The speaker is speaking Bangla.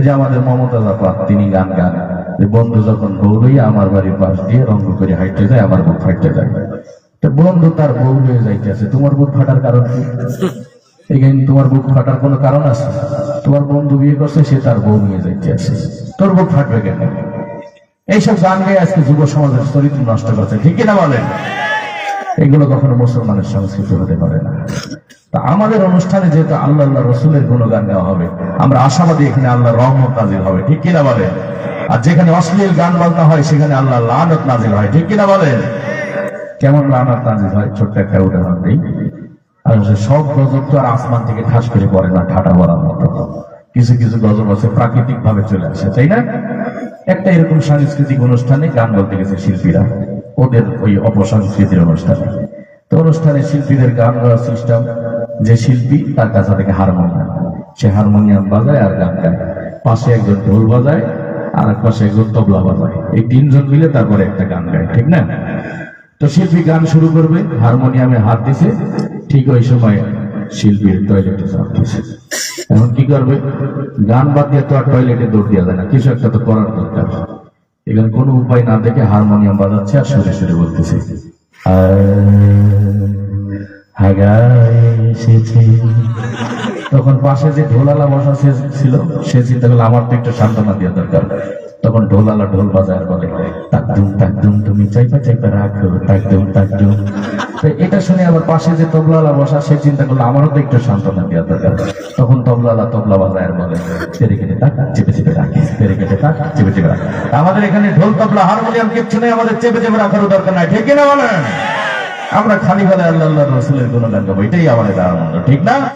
এই যে আমাদের মমতা জাপা, তিনি গান গান। বন্ধু যখন বউ আমার বাড়ির পাশ দিয়ে রঙ্গ করে হাইটে যায়, আমার বুক ফাইটে যায়। বন্ধু তার বউ লয়ে যাইতেছে। তোমার বুক ফাটার কারণ কি? তোমার বুক ফাটার কোনো কারণ আছে? তোমার বন্ধু বিয়ে করছে, সে তার বউ নিয়ে তোর বুক ফাটবে কেন? এইসব গান গায়ে আজকে যুব সমাজের চরিত্র নষ্ট করছে। ঠিক কিনা বলেন? এগুলো কখনো মুসলমানের সংস্কৃতি হতে পারে না। আমাদের অনুষ্ঠানে যেহেতু আল্লাহ আল্লাহ রসুলের গুণগান গাওয়া হবে, আমরা আশাবাদী এখানে আল্লাহ রহমত নাজিল হবে। ঠিক কিনা বলেন? আর যেখানে অশ্লীল গান বাজনা হয়, সেখানে আল্লাহ লানত নাজিল হয়। ঠিক কিনা বলেন? কেমন লানত নাজিল হয়? ছোট্ট একটা উদাহরণ দিই। আর সব গজব তো আর আসমান থেকে ঠাস করে পড়ে না, ঠাটা পড়ার মতো কিছু কিছু গজব আছে প্রাকৃতিক ভাবে চলে আসে, তাই না? একটা এরকম সাংস্কৃতিক অনুষ্ঠানে গান বলতে গেছে শিল্পীরা, ওদের ওই অপসংস্কৃতির অনুষ্ঠানে। তো অনুষ্ঠানে শিল্পীদের গান গাওয়ার সিস্টেম যে শিল্পী তার কাছে থেকে হারমোনিয়াম সে হারমোনিয়াম বাজায় আর গান গায়। পাশে একজন ঢোল বাজায়, আর এক পাশে একজন তবলা বাজায়। এই তিনজন মিলে তারপরে একটা গান গায়, ঠিক না? তো শিল্পী গান শুরু করবে, হারমোনিয়ামে হাত দিছে, ঠিক ওই সময় শিল্পীর টয়লেটে চাপ দিছে। এখন কি করবে? গান বাদ দিয়ে তো আর টয়লেটে দৌড় দেওয়া যায় না, কিছু একটা তো করার দরকার। এখানে কোনো উপায় না দেখে হারমোনিয়াম বাজাচ্ছে আর সুরে সুরে বলতেছে। হাগায় এসেছে। তখন পাশে যে ঢোলালা বসা ছিল, সে চিন্তা করল, আমার তো একটু সান্ত্বনা দেওয়া দরকার। তখন ঢোলালা ঢোল বাজায় আর বলে তাকদুম তাকদুম তুমি চাইপা চাইপা রাখো তাকদুম তাকদুম তো এটা শুনে আবার পাশে যে তবলালা বসা, সে চিন্তা করল, আমারও তো একটু সান্ত্বনা দেওয়া দরকার। তখন তবলালা তবলা বাজায় আর বলে পেরে কেটে তাক, চেপে চেপে রাখে পেরে কেটে তাক, চেপে চেপে রাখে। আমাদের এখানে ঢোল তবলা, হারমোনিয়াম কিচ্ছু নেই, আমাদের চেপে চেপে রাখারও দরকার নাই ঠিক কিনা বলেন। আমরা খালি গলায় আল্লাহ রসুলের গুণগান গাবো এটাই আমাদের ধারণা। ঠিক না?